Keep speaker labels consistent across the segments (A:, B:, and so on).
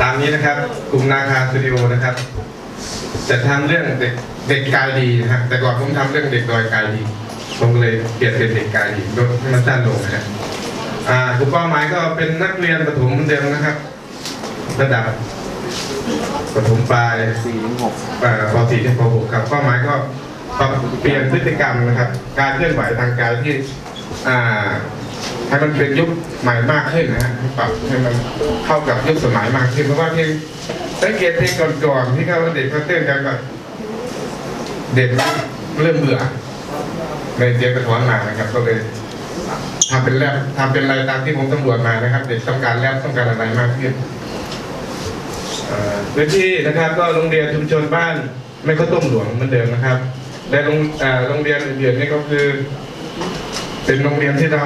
A: ตามนี้นะครับกลุ่มนาคาสตูดิโอนะครับ จะทำเรื่องเด็กเด็กกายดีนะฮะแต่ก่อนผมทำเรื่องเด็กดอยกายดีผมก็เลยเปลี่ยนเป็นเด็กกายดีลดให้มันสั้นลงนะฮะอ่ากลุ่มเป้าหมายก็เป็นนักเรียนประถมเหมือนเดิมนะครับ ระดับประถมปลาย
B: สี่ถึงหก
A: เอ่อป .4 ถึงป .6 ครับเป้าหมายก็ปรับเปลี่ยนพฤติกรรมนะครับ การเคลื่อนไหวทางกายที่อ่า ให้มันเป็นยุคใหม่มากขึ้นนะฮะปรับให้มันเข้ากับยุคสมัยมากขึ้นเพราะว่าเพลงสังเกตเพลงก่อนๆที่เขาเด็กเขาเต้นกันก็เด็กเริ่มเบื่อในเสียงกระท้อนมานะครับ ก็เลยทำเป็นแรปทำเป็นอะไรตามที่ผมตำรวจมานะครับ เด็กต้องการแรปต้องการอะไรมากขึ้นพื้นที่นะครับก็โรงเรียนชุมชนบ้านไม่ข้าวต้มหลวงเหมือนเดิมนะครับ และโรงโรงเรียนอื่นๆนี่ก็คือ เป็นโรงเรียนที่เรา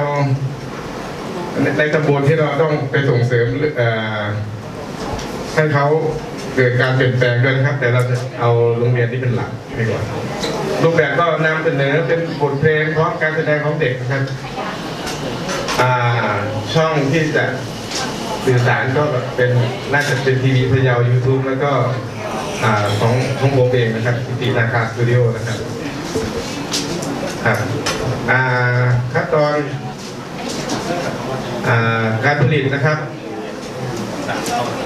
A: ในในตำบลที่เราต้องไปส่งเสริมให้เขาเกิดการเปลี่ยนแปลงด้วยนะครับ แต่เราจะเอาโรงเรียนที่เป็นหลักให้ก่อนรูปแบบก็นำเสนอเป็นบทเพลงพร้อมการแสดงของเด็กนะครับช่องที่จะสื่อสารก็เป็นน่าจะเป็นทีวีพะเยา YouTube แล้วก็ของของผมเองนะครับพิตินาคาสตูดิโอนะครับครับขั้นตอน การผลิตนะครับ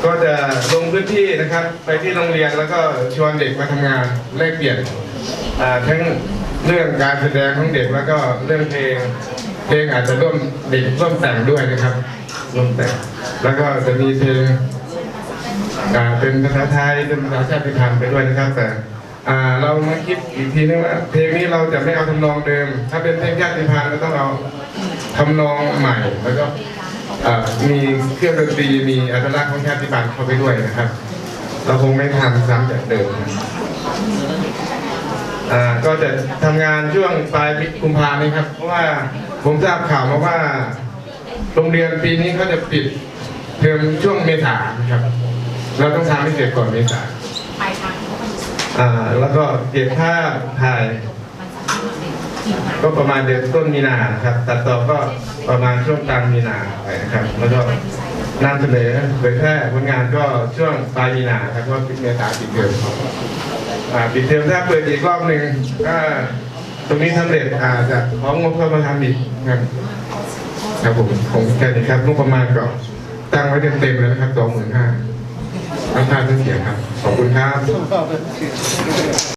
A: ก็จะลงพื้นที่นะครับ ไปที่โรงเรียนแล้วก็ชวนเด็กมาทำงานแลกเปลี่ยนทั้งเรื่องการแสดงของเด็กแล้วก็เรื่องเพลงเพลงอาจจะร่วมเด็กร่วมแต่งด้วยนะครับร่วมแต่งแล้วก็จะมีเพลงเป็นภาษาไทยเป็นภาษาชาติพันธุ์ไปด้วยนะครับแต่ อ่าเรามาคิดอีกทีนึงว่าเพลงนี้เราจะไม่เอาทำนองเดิม ถ้าเป็นเพลงชาติพันธุ์เราต้องเอาทำนองใหม่แล้วก็มีเครื่องดนตรีมีอัตลักษณ์ของชาติพันธุ์เข้าไปด้วยนะครับ เราคงไม่ทำซ้ำจากเดิมอ่าก็จะทำงานช่วงปลายกุมภานี้ครับ เพราะว่าผมทราบข่าวมาว่าโรงเรียนปีนี้เขาจะปิดเทอมช่วงเมษาครับ เราต้องทำให้เสร็จก่อนเมษา อ่าแล้วก็เก็บภาพถ่าย ก็ประมาณเดือนต้นมีนาครับ ตัดต่อก็ประมาณช่วงกลางมีนาไปนะครับ แล้วก็นำเสนอเผยแพร่ผลงานก็ช่วงปลายมีนาครับว่าปิดเมษาปิดเทอมอ่าปิดเทอมถ้าเปิดอีกรอบหนึ่งก็ตรงนี้สำเร็จอาจจะของงบเข้ามาทำอีกครับครับผมผมแค่นี้ครับงบประมาณก็ตั้งไว้เต็มๆแล้วนะครับสองหมื่นห้า น้ำตาลเสียครับ ขอบคุณครับ